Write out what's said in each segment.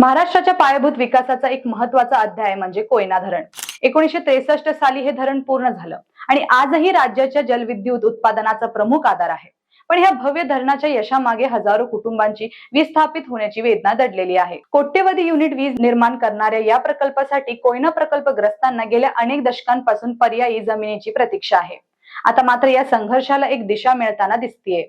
महाराष्ट्राच्या पायाभूत विकासाचा एक महत्त्वाचा अध्याय म्हणजे कोयना धरण. एकोणीशे त्रेसष्ट साली हे धरण पूर्ण झालं आणि आजही राज्याच्या जलविद्युत उत्पादनाचा प्रमुख आधार आहे. पण ह्या भव्य धरणाच्या यशामागे हजारो कुटुंबांची विस्थापित होण्याची वेदना दडलेली आहे. कोट्यवधी युनिट वीज निर्माण करणाऱ्या या प्रकल्पासाठी कोयना प्रकल्पग्रस्तांना गेल्या अनेक दशकांपासून पर्यायी जमिनीची प्रतीक्षा आहे. आता मात्र या संघर्षाला एक दिशा मिळताना दिसतीये.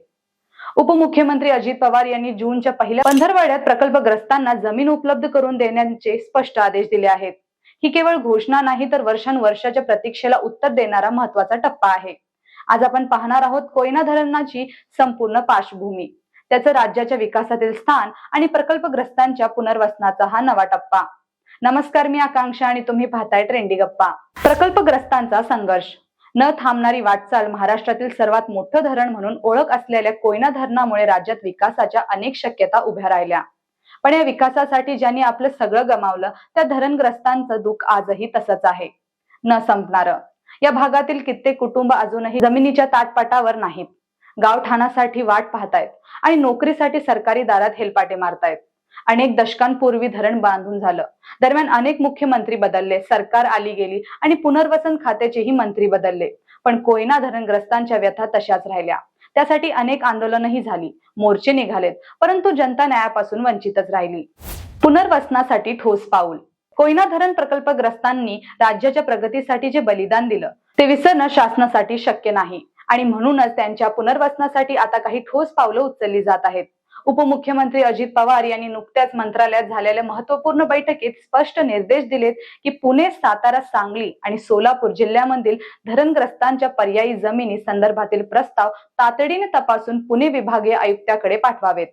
उपमुख्यमंत्री अजित पवार यांनी जूनच्या पहिल्या पंधरवाड्यात प्रकल्पग्रस्तांना जमीन उपलब्ध करून देण्याचे स्पष्ट आदेश दिले आहेत. ही केवळ घोषणा नाही तर वर्षानुवर्षाच्या प्रतीक्षेला उत्तर देणारा महत्त्वाचा टप्पा आहे. आज आपण पाहणार आहोत कोयना धरणाची संपूर्ण पार्श्वभूमी. त्याचं राज्याच्या विकासातील स्थान आणि प्रकल्पग्रस्तांच्या पुनर्वसनाचा हा नवा टप्पा. नमस्कार मी आकांक्षा आणि तुम्ही पाहताय ट्रेंडी गप्पा. प्रकल्पग्रस्तांचा संघर्ष. न थांबणारी वाटचाल महाराष्ट्रातील सर्वात मोठं धरण म्हणून ओळख असलेल्या कोयना धरणामुळे राज्यात विकासाच्या अनेक शक्यता उभ्या राहिल्या. पण या विकासासाठी ज्यांनी आपलं सगळं गमावलं त्या धरणग्रस्तांचं दुःख आजही तसंच आहे. न संपणारं. या भागातील कित्येक कुटुंब अजूनही जमिनीच्या ताटपाटावर नाहीत. गावठाणासाठी वाट पाहतायत आणि नोकरीसाठी सरकारी दारात हेलपाटे मारतायत. अनेक दशकांपूर्वी धरण बांधून झालं. दरम्यान अनेक मुख्यमंत्री बदलले सरकार आली गेली आणि पुनर्वसन खात्याचेही मंत्री बदलले. पण कोयना धरणग्रस्तांच्या व्यथा तशाच राहिल्या. त्यासाठी अनेक आंदोलनही झाली. मोर्चे निघालेत परंतु जनता न्यायापासून वंचितच राहिली. पुनर्वसनासाठी ठोस पाऊल. कोयना धरण प्रकल्पग्रस्तांनी राज्याच्या प्रगतीसाठी जे बलिदान दिलं ते विसरणं शासनासाठी शक्य नाही. आणि म्हणूनच त्यांच्या पुनर्वसनासाठी आता काही ठोस पावलं उचलली जात आहेत. उपमुख्यमंत्री अजित पवार यांनी नुकत्याच मंत्रालयात झालेल्या महत्त्वपूर्ण बैठकीत स्पष्ट निर्देश दिलेत की पुणे सातारा सांगली आणि सोलापूर जिल्ह्यामधील धरणग्रस्तांच्या पर्यायी जमिनी संदर्भातील प्रस्ताव तातडीने तपासून पुणे विभागीय आयुक्ताकडे पाठवावेत.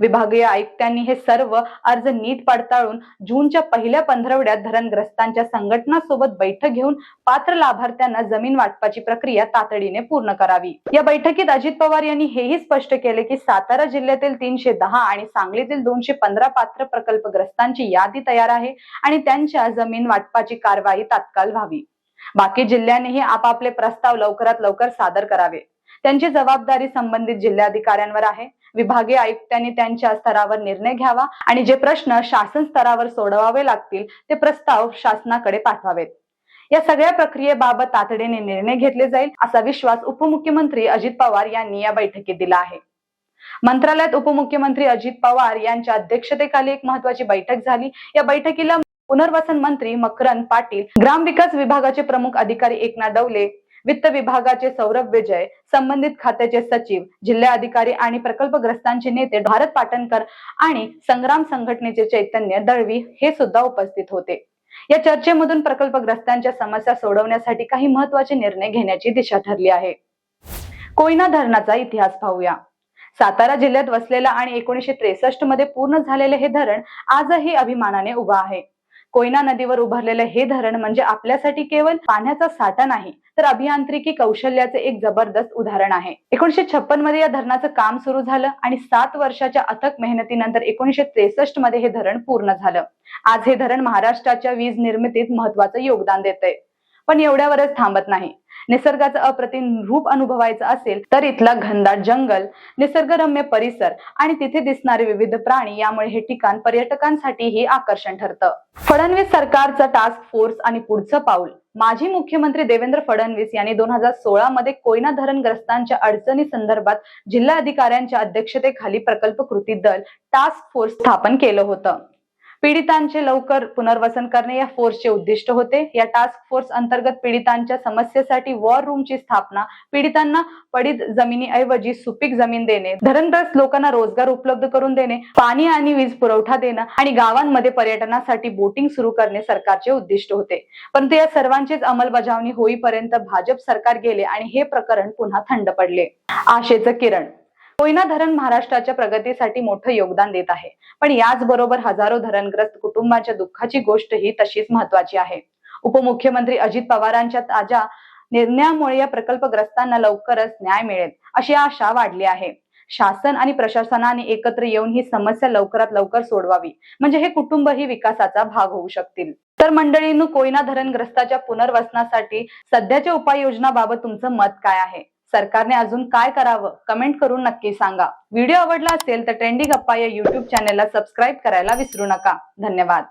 विभागीय आयुक्तांनी हे सर्व अर्ज नीट पडताळून जूनच्या पहिल्या पंधरवड्यात धरणग्रस्तांच्या संघटनासोबत बैठक घेऊन पात्र लाभार्थ्यांना जमीन वाटपाची प्रक्रिया तातडीने पूर्ण करावी. या बैठकीत अजित पवार यांनी हेही स्पष्ट केले की सातारा जिल्ह्यातील तीनशे दहा आणि सांगलीतील दोनशे पंधरा पात्र प्रकल्पग्रस्तांची यादी तयार आहे आणि त्यांच्या जमीन वाटपाची कारवाई तात्काळ व्हावी. बाकी जिल्ह्यांनीही आपापले प्रस्ताव लवकरात लवकर सादर करावे. त्यांची जबाबदारी संबंधित जिल्हाधिकाऱ्यांवर आहे. विभागीय आयुक्तांनी त्यांच्या स्तरावर निर्णय घ्यावा आणि जे प्रश्न शासन स्तरावर सोडवावे लागतील ते प्रस्ताव शासनाकडे पाठवावेत. या सगळ्या प्रक्रियेबाबत तातडीने निर्णय घेतले जाईल असा विश्वास उपमुख्यमंत्री अजित पवार यांनी या बैठकीत दिला आहे. मंत्रालयात उपमुख्यमंत्री अजित पवार यांच्या अध्यक्षतेखाली एक महत्वाची बैठक झाली. या बैठकीला पुनर्वसन मंत्री मकरंद पाटील ग्रामविकास विभागाचे प्रमुख अधिकारी एकनाथ डवले वित्त विभागाचे सौरभ विजय संबंधित खात्याचे सचिव जिल्हा अधिकारी आणि प्रकल्पग्रस्तांचे नेते भारत पाटणकर आणि संग्राम संघटनेचे चैतन्य दळवी हे सुद्धा उपस्थित होते. या चर्चेमधून प्रकल्पग्रस्तांच्या समस्या सोडवण्यासाठी काही महत्त्वाचे निर्णय घेण्याची दिशा ठरली आहे. कोयना धरणाचा इतिहास पाहूया. सातारा जिल्ह्यात वसलेला आणि एकोणीसशे त्रेसष्टमध्ये पूर्ण झालेले हे धरण आजही अभिमानाने उभा आहे. कोयना नदीवर उभारलेलं हे धरण म्हणजे आपल्यासाठी केवळ पाण्याचा साठा नाही तर अभियांत्रिकी कौशल्याचे एक जबरदस्त उदाहरण आहे. एकोणीशे छप्पनमध्ये या धरणाचं काम सुरू झालं आणि सात वर्षाच्या अथक मेहनतीनंतर एकोणीशे त्रेसष्टमध्ये हे धरण पूर्ण झालं. आज हे धरण महाराष्ट्राच्या वीज निर्मितीत महत्वाचं योगदान देत आहे पण एवढ्यावरच थांबत नाही. निसर्गाचं अप्रतिम रूप अनुभवायचं असेल तर इथला घनदाट जंगल निसर्गरम्य परिसर आणि तिथे दिसणारे विविध प्राणी यामुळे हे ठिकाण पर्यटकांसाठीही आकर्षण ठरतं. फडणवीस सरकारचा टास्क फोर्स आणि पुढचं पाऊल. माजी मुख्यमंत्री देवेंद्र फडणवीस यांनी दोन हजार सोळा मध्ये कोयना धरणग्रस्तांच्या अडचणी संदर्भात जिल्हा अधिकाऱ्यांच्या अध्यक्षतेखाली प्रकल्प कृती दल टास्क फोर्स स्थापन केलं होतं. पीडितांचे लवकर पुनर्वसन करणे या फोर्सचे उद्दिष्ट होते. या टास्क फोर्स अंतर्गत पीडितांच्या समस्येसाठी वॉर रूमची स्थापना पीडितांना पडीत जमिनीऐवजी सुपीक जमीन देणे धरणग्रस्त लोकांना रोजगार उपलब्ध करून देणे पाणी आणि वीज पुरवठा देणं आणि गावांमध्ये पर्यटनासाठी बोटिंग सुरू करणे सरकारचे उद्दिष्ट होते. परंतु या सर्वांचीच अंमलबजावणी होईपर्यंत भाजप सरकार गेले आणि हे प्रकरण पुन्हा थंड पडले. आशेचं किरण. कोयना धरण महाराष्ट्राच्या प्रगतीसाठी मोठं योगदान देत आहे. पण याचबरोबर हजारो धरणग्रस्त कुटुंबाच्या दुःखाची गोष्ट ही तशीच महत्वाची आहे. उपमुख्यमंत्री अजित पवारांच्या ताज्या निर्णयामुळे या प्रकल्पग्रस्तांना लवकरच न्याय मिळेल अशी आशा वाढली आहे. शासन आणि प्रशासनाने एकत्र येऊन ही समस्या लवकरात लवकर सोडवावी म्हणजे हे कुटुंब ही विकासाचा भाग होऊ शकतील. तर मंडळींनो कोयना धरणग्रस्ताच्या पुनर्वसनासाठी सध्याच्या उपाययोजनाबाबत तुमचं मत काय आहे? सरकारने अजून काय करावं कमेंट करून नक्की सांगा. व्हिडिओ आवडला असेल तर ट्रेंडिंग अप्पा या युट्यूब चॅनेलला सबस्क्राईब करायला विसरू नका. धन्यवाद.